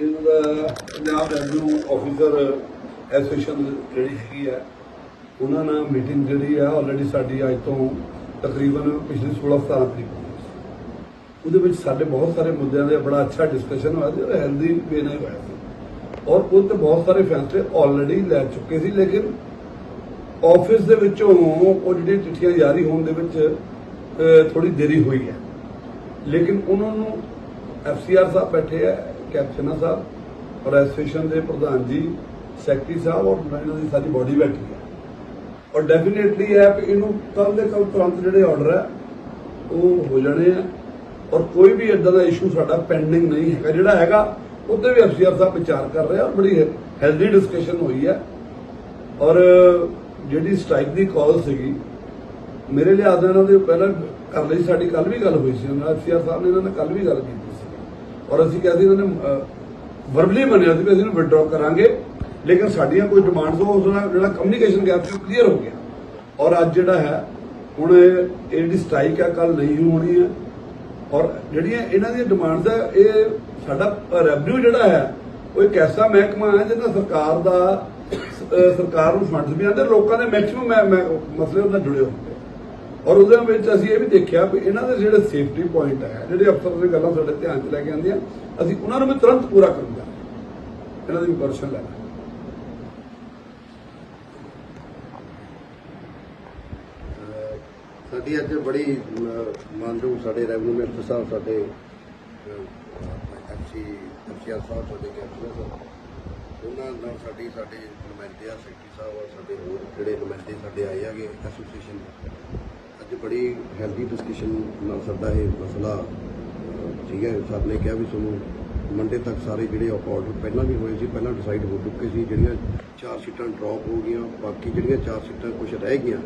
ਇਹਨਾਂ ਦਾ Punjab revenue officer association ਜਿਹੜੀ ਹੈਗੀ ਹੈ ਉਹਨਾਂ ਨਾਲ ਮੀਟਿੰਗ ਜਿਹੜੀ ਆ ਆਲਰੇਡੀ ਸਾਡੀ ਅੱਜ ਤੋਂ ਤਕਰੀਬਨ ਪਿਛਲੀ 16 17 ਤਰੀਕ ਨੂੰ ਉਹਦੇ ਵਿੱਚ ਸਾਡੇ ਬਹੁਤ ਸਾਰੇ ਮੁੱਦਿਆਂ ਦੇ ਬੜਾ ਅੱਛਾ ਡਿਸਕਸ਼ਨ ਹੋਇਆ ਸੀ ਔਰ ਹੈਲਦੀ ਵੇ ਨਾਲ ਹੋਇਆ ਸੀ। ਔਰ ਉਹ ਤੇ ਬਹੁਤ ਸਾਰੇ ਫੈਸਲੇ ਆਲਰੇਡੀ ਲੈ ਚੁੱਕੇ ਸੀ, ਲੇਕਿਨ ਆਫਿਸ ਦੇ ਵਿੱਚੋਂ ਉਹ ਜਿਹੜੀ ਚਿੱਠੀਆਂ ਜਾਰੀ ਹੋਣ ਦੇ ਵਿੱਚ ਥੋੜੀ ਦੇਰੀ ਹੋਈ ਹੈ। ਲੇਕਿਨ ਉਹਨਾਂ ਨੂੰ ਐਫਸੀਆਰ ਸਾਹਿਬ ਬੈਠੇ ਆ ਕੈਪਟਨ ਸਾਹਿਬ ਔਰ ਐਸੋਸੀਏਸ਼ਨ ਦੇ ਪ੍ਰਧਾਨ ਜੀ ਸੈਕਟਰੀ ਸਾਹਿਬ ਔਰ ਇਹਨਾਂ ਦੀ ਸਾਰੀ ਬਾਡੀ ਬੈਠੀ ਹੈ। ਔਰ ਡੈਫੀਨੇਟਲੀ ਹੈ ਇਹਨੂੰ ਕੱਲ ਦੇ ਕੱਲ ਤੁਰੰਤ ਜਿਹੜੇ ਆਰਡਰ ਹੈ, ਉਹ ਹੋ ਜਾਣੇ ਆ। ਔਰ ਕੋਈ ਵੀ ਇਦਾਂ ਦਾ ਇਸ਼ੂ ਸਾਡਾ ਪੈਂਡਿੰਗ ਨਹੀਂ ਹੈਗਾ। ਜਿਹੜਾ ਹੈਗਾ, ਉਹਦੇ ਵੀ ਐਫਸੀਆਰ ਸਾਹਿਬ ਵਿਚਾਰ ਕਰ ਰਿਹਾ ਔਰ ਬੜੀ ਹੈਲਦੀ ਡਿਸਕਸ਼ਨ ਹੋਈ ਹੈ। ਔਰ ਜਿਹੜੀ ਸਟ੍ਰਾਈਕ ਦੀ ਕਾਲ ਸੀਗੀ, ਮੇਰੇ ਲਿਹਾਜ਼ ਨਾਲ ਇਹਨਾਂ ਦੇ ਪਹਿਲਾਂ ਕਰ ਲਈ ਸਾਡੀ ਕੱਲ ਵੀ ਗੱਲ ਹੋਈ ਸੀ। ਉਹਨਾਂ ਐਫਸੀਆਰ ਸਾਹਿਬ ਨੇ ਇਹਨਾਂ ਨਾਲ ਕੱਲ ਵੀ ਗੱਲ ਕੀਤੀ ਸੀ। ਔਰ ਅਸੀਂ ਕਹਿੰਦੇ ਇਹਨਾਂ ਨੇ ਵਰਬਲੀ ਮੰਨਿਆ ਸੀ ਵੀ ਅਸੀਂ ਇਹਨੂੰ ਵਿਡਰਾਅ ਕਰਾਂਗੇ, ਲੇਕਿਨ ਸਾਡੀਆਂ ਕੋਈ ਡਿਮਾਂਡਸ ਉਹ ਨਾਲ ਜਿਹੜਾ ਕਮਿਊਨੀਕੇਸ਼ਨ ਗੈਪ ਸੀ ਕਲੀਅਰ ਹੋ ਗਿਆ। ਔਰ ਅੱਜ ਜਿਹੜਾ ਹੈ, ਹੁਣ ਇਹ ਜਿਹੜੀ ਸਟ੍ਰਾਈਕ ਹੈ ਕੱਲ ਨਹੀਂ ਹੋਣੀ ਹੈ। ਔਰ ਜਿਹੜੀਆਂ ਇਹਨਾਂ ਦੀਆਂ ਡਿਮਾਂਡਸ ਹੈ ਇਹ ਸਾਡਾ ਰੈਵਨਿਊ ਜਿਹੜਾ ਹੈ, ਉਹ ਇੱਕ ਐਸਾ ਮਹਿਕਮਾ ਹੈ ਜਿਹਦਾ ਸਰਕਾਰ ਦਾ ਸਰਕਾਰ ਨੂੰ ਫੰਡਸ ਵੀ ਆਉਂਦੇ, ਲੋਕਾਂ ਦੇ ਮੈਕਸਿਮਮ ਮਸਲੇ ਉਹਦੇ ਨਾਲ ਜੁੜੇ ਹੁੰਦੇ ਔਰ ਉਹਦੇ ਵਿੱਚ ਅਸੀਂ ਇਹ ਵੀ ਦੇਖਿਆ ਵੀ ਇਹਨਾਂ ਦੇ ਜਿਹੜੇ ਸੇਫਟੀ ਪੁਆਇੰਟ ਹੈ ਜਿਹੜੇ ਅਫਸਰ ਦੀ ਗੱਲਾਂ ਸਾਡੇ ਧਿਆਨ 'ਚ ਲੈ ਕੇ ਆਉਂਦੀਆਂ ਅਸੀਂ ਉਹਨਾਂ ਨੂੰ ਵੀ ਤੁਰੰਤ ਪੂਰਾ ਕਰੂਗਾ ਇਹਨਾਂ ਦੀ ਵੀ ਲੈਣਾ। ਸਾਡੀ ਅੱਜ ਬੜੀ ਮਾਨਯੋਗ ਸਾਡੇ ਰੈਵਨਿਊ ਮਿਨਿਸਟਰ ਸਾਹਿਬ, ਸਾਡੇ ਐਫਸੀ ਐਫਸੀਆਰ ਸਾਹਿਬ, ਸਾਡੇ ਕੈਪਟਨ ਸਾਹਿਬ, ਉਹਨਾਂ ਨਾਲ ਸਾਡੀ, ਸਾਡੇ ਨੁਮਾਇੰਦੇ ਆ ਸੈਕਟਰੀ ਸਾਹਿਬ ਔਰ ਸਾਡੇ ਹੋਰ ਜਿਹੜੇ ਨੁਮਾਇੰਦੇ ਸਾਡੇ ਆਏ ਹੈਗੇ ਐਸੋਸੀਏਸ਼ਨ ਅੱਜ ਬੜੀ ਹੈਲਦੀ ਡਿਸਕਸ਼ਨ ਨਾਲ ਸਾਡਾ ਇਹ ਮਸਲਾ ਅਹ, ਠੀਕ ਹੈ ਸਰ ਨੇ ਕਿਹਾ ਵੀ ਤੁਹਾਨੂੰ ਮੰਡੇ ਤੱਕ ਸਾਰੇ ਜਿਹੜੇ ਆਰਡਰ ਪਹਿਲਾਂ ਵੀ ਹੋਏ ਸੀ ਪਹਿਲਾਂ ਡਿਸਾਈਡ ਹੋ ਚੁੱਕੇ ਸੀ ਜਿਹੜੀਆਂ ਚਾਰ ਸੀਟਾਂ ਡ੍ਰੌਪ ਹੋ ਗਈਆਂ ਬਾਕੀ ਜਿਹੜੀਆਂ ਚਾਰ ਸੀਟਾਂ ਕੁਝ ਰਹਿ ਗਈਆਂ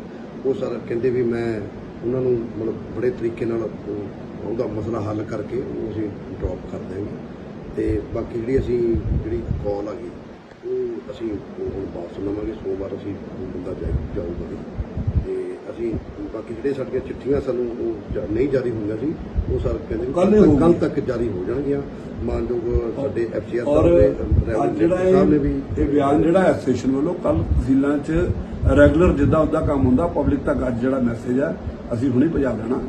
ਉਹ ਸਰ ਕਹਿੰਦੇ ਵੀ ਮੈਂ ਉਹਨਾਂ ਨੂੰ ਮਤਲਬ ਬੜੇ ਤਰੀਕੇ ਨਾਲ ਉਹਦਾ ਮਸਲਾ ਹੱਲ ਕਰਕੇ ਉਹ ਅਸੀਂ ਡ੍ਰੌਪ ਕਰ ਦਿਆਂਗੇ ਤੇ ਬਾਕੀ ਜਿਹੜੀ ਅਸੀਂ ਜਿਹੜੀ ਕਾਲ ਆ ਗਈ ਉਹ ਅਸੀਂ ਹੁਣ ਵਾਪਸ ਲਵਾਂਗੇ ਸੋਮਵਾਰ ਅਸੀਂ ਬੰਦਾ ਜਾਏ- ਜਾਊਗਾ ਜੀ। ਤੇ ਅਸੀਂ ਬਾਕੀ ਜਿਹੜੇ ਸਾਡੀਆਂ ਚਿੱਠੀਆਂ ਸਾਨੂੰ ਉਹ ਜਾ- ਨਹੀਂ ਜਾਰੀ ਹੋਈਆਂ ਸੀ ਉਹ ਸਰ ਕਹਿੰਦੇ ਕੱਲ੍ਹ ਹੀ ਕੱਲ ਹੋਊਗੀ। ਤੱਕ ਜਾਰੀ ਹੋ ਜਾਣਗੀਆਂ। ਮਾਨਯੋਗ ਸਾਡੇ ਐਫਸੀਆਰ ਔਰ ਸਾਹਿਬ ਨੇ ਅੱਜ ਰੈਵਨਿਊ ਜਿਹੜਾ ਸਾਹਿਬ ਨੇ ਵੀ ਇਹ ਇਹ ਬਿਆਨ ਜਿਹੜਾ ਐਸੋਸੀਏਸ਼ਨ ਵੱਲੋਂ ਕੱਲ ਤਹਿਸੀਲਾਂ 'ਚ ਰੈਗੂਲਰ ਜਿੱਦਾਂ ਉਹਦਾ ਕੰਮ ਹੁੰਦਾ ਪਬਲਿਕ ਤੱਕ ਅੱਜ ਜਿਹੜਾ ਮੈਸੇਜ ਹੈ ਅਸੀਂ ਹੁਣੇ ਪਹੁੰਚਾ ਦੇਣਾ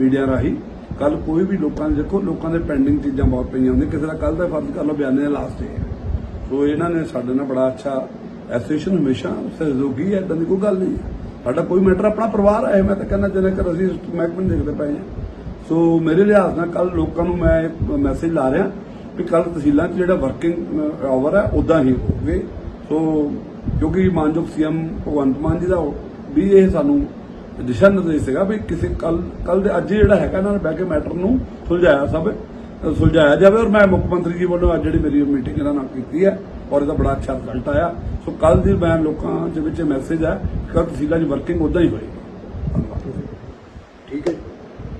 ਮੀਡੀਆ ਰਾਹੀਂ। ਕੱਲ ਕੋਈ ਵੀ ਲੋਕਾਂ ਦੇ ਦੇਖੋ ਲੋਕਾਂ ਦੇ ਪੈਂਡਿੰਗ ਚੀਜ਼ਾਂ ਬਹੁਤ ਪਈਆਂ ਹੁੰਦੀਆਂ। ਕਿਸੇ ਦਾ ਕੱਲ ਦਾ ਫਰਜ਼ ਕਰ ਲਓ ਬਿਆਨੇ ਦਾ ਲਾਸਟ ਹੈ। ਸੋ ਇਹਨਾਂ ਨੇ ਸਾਡੇ ਨਾਲ ਬੜਾ ਅੱਛਾ ਐਸੋਸੀਏਸ਼ਨ ਹਮੇਸ਼ਾ ਸਹਿਯੋਗੀ ਹੈ ਇਦਾਂ ਦੀ ਕੋਈ ਗੱਲ ਨਹੀਂ ਹੈ। ਸਾਡਾ ਕੋਈ ਮੈਟਰ ਆਪਣਾ ਪਰਿਵਾਰ ਹੈ, ਮੈਂ ਤਾਂ ਕਹਿੰਦਾ ਜਿਵੇਂ ਕਿ ਅਸੀਂ ਮਹਿਕਮੇ ਨੂੰ ਦੇਖਦੇ ਪਏ ਹਾਂ। ਸੋ ਮੇਰੇ ਲਿਹਾਜ਼ ਨਾਲ ਕੱਲ ਲੋਕਾਂ ਨੂੰ ਮੈਂ ਇੱਕ ਮੈਸੇਜ ਲਾ ਰਿਹਾ ਵੀ ਕੱਲ ਤਹਿਸੀਲਾਂ 'ਚ ਜਿਹੜਾ ਵਰਕਿੰਗ ਆਵਰ ਹੈ ਉਦਾਂ ਹੀ ਹੋਵੇ। ਸੋ ਕਿਉਂਕਿ ਮਾਨਯੋਗ ਸੀਐਮ ਭਗਵੰਤ ਮਾਨ ਜੀ ਦਾ ਵੀ ਇਹ ਸਾਨੂੰ ਦਿਸ਼ਾ ਨਿਰਦੇਸ਼ ਸੀਗਾ ਵੀ ਕਿਸੇ ਕੱਲ ਕੱਲ ਦੇ ਅੱਜ ਜਿਹੜਾ ਹੈਗਾ ਇਹਨਾਂ ਨੇ ਬਹਿ ਕੇ ਮੈਟਰ ਨੂੰ ਸੁਲਝਾਇਆ ਸਭ, ਸੁਲਝਾਇਆ ਜਾਵੇ। ਔਰ ਮੈਂ ਮੁੱਖ ਮੰਤਰੀ ਜੀ ਵੱਲੋਂ ਅੱਜ ਜਿਹੜੀ ਮੇਰੀ ਮੀਟਿੰਗ ਇਹਨਾਂ ਨਾਲ ਕੀਤੀ ਹੈ ਔਰ ਇਹਦਾ ਬੜਾ ਅੱਛਾ ਰਿਜ਼ਲਟ ਆਇਆ। ਸੋ ਕੱਲ ਦੀ ਮੈਂ ਲੋਕਾਂ ਦੇ ਵਿੱਚ ਮੈਸੇਜ ਹੈ ਕਿ ਕੱਲ ਤਹਿਸੀਲਾਂ 'ਚ ਵਰਕਿੰਗ ਉਦਾਂ ਹੀ ਹੋਏਗੀ ਧੰਨਵਾਦ।